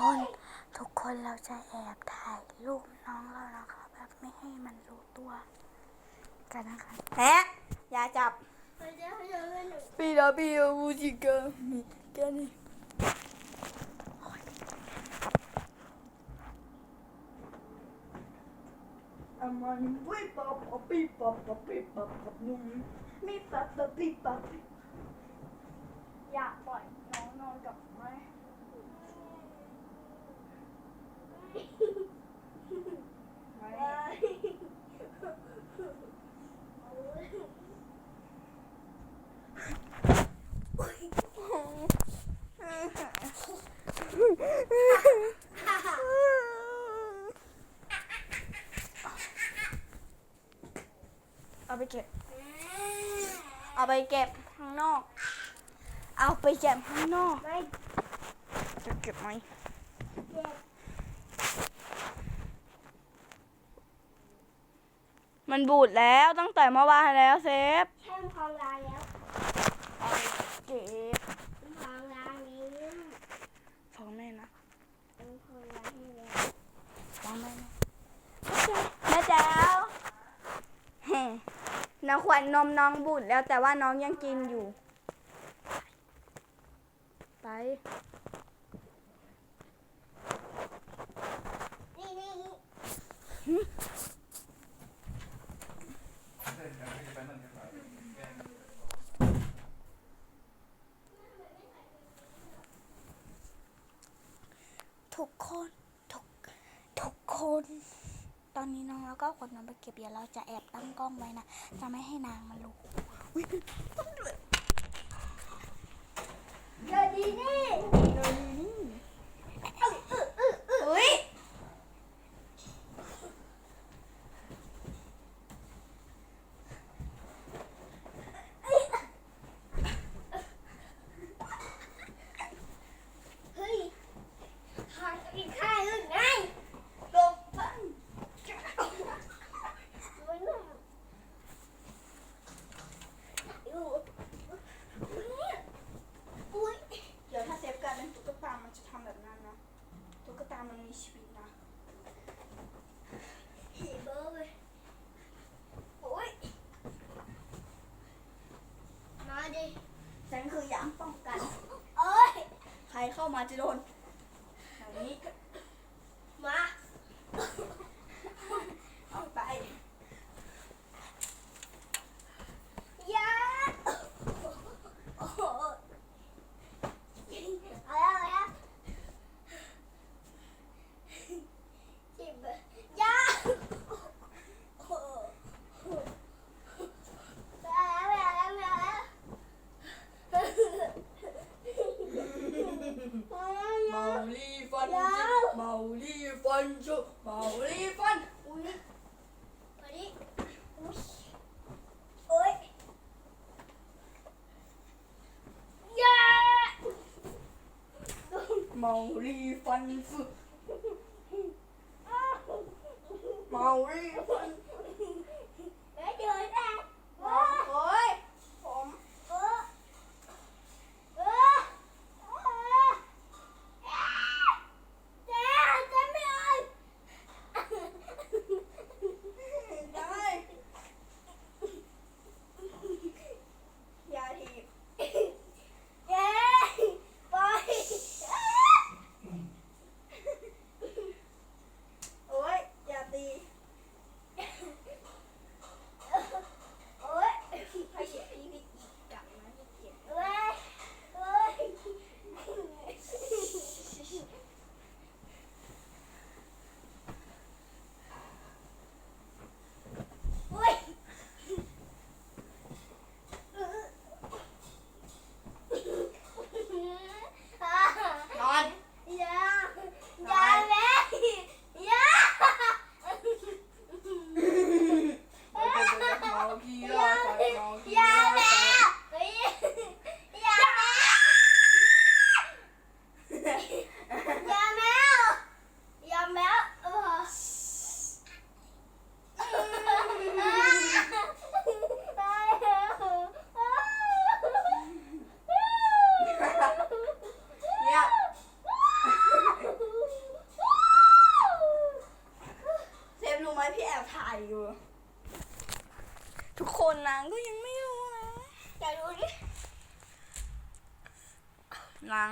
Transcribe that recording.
คน ทุกคนเราจะแอบถ่ายรูปน้องเรานะคะ แบบไม่ให้มันรู้ตัว กันนะคะแฮะอย่าจับปีดาปีดาบูจิกามีแค่นี้อามันวิปปปปีปปปีปปนุ่มมีปปปีปปอยากปล่อยน้องนอนกับแม่ เอาไปเก็บ เอาไปเก็บข้างนอก เอาไปเก็บข้างนอก ไม่จะเก็บไหมเจ็บ มันบูดแล้วตั้งแต่เมื่อวานแล้วเซฟแช่มพองลาแล้วเอาไปเก็บพองลาแล้วฟังแม่นะพองลาให้แล้วฟังแม่นะแม่แจ๋วเฮ้น้องขวัญนมน้องบูดแล้วแต่ว่าน้องยังกินอยู่ ไป นี่นี่ ทุกคนทุกทุก คน ตอนนี้น้องแล้วก็ขนน้องไปเก็บเดี๋ยวเราจะแอบตั้งกล้องไว้นะ จะไม่ให้นางมันรู้อุ๊ย เดี๋ยวดีนี่ อุ้ย เฮ้ยทางอีกข้างหนึ่งไง ลงบ้าง มันน่ะอยู่เนี่ยอุ้ย เดี๋ยวถ้าเซฟกลายเป็นตุ๊กตา มันจะทำแบบนั้นนะ ตุ๊กตา มันมีชีวิตนะ สีเบอร์เลยอุ้ยมาดิ ฉันคือยามป้องกัน เอ้ย ใครเข้า มาจะโดนแบบนี้ มา เอาไป ยาโอ้โหเอาแล้วเอาแล้วจิบยาโอ้โหไม่เอาแล้วไม่เอาแล้วไม่เอาแล้ว เมาลี ฟันจุเมาลีฟันจุเมาลี ไว้พี่แอบถ่ายอยู่ ทุกคนนางก็ยังไม่รู้นะอยากรู้ดินาง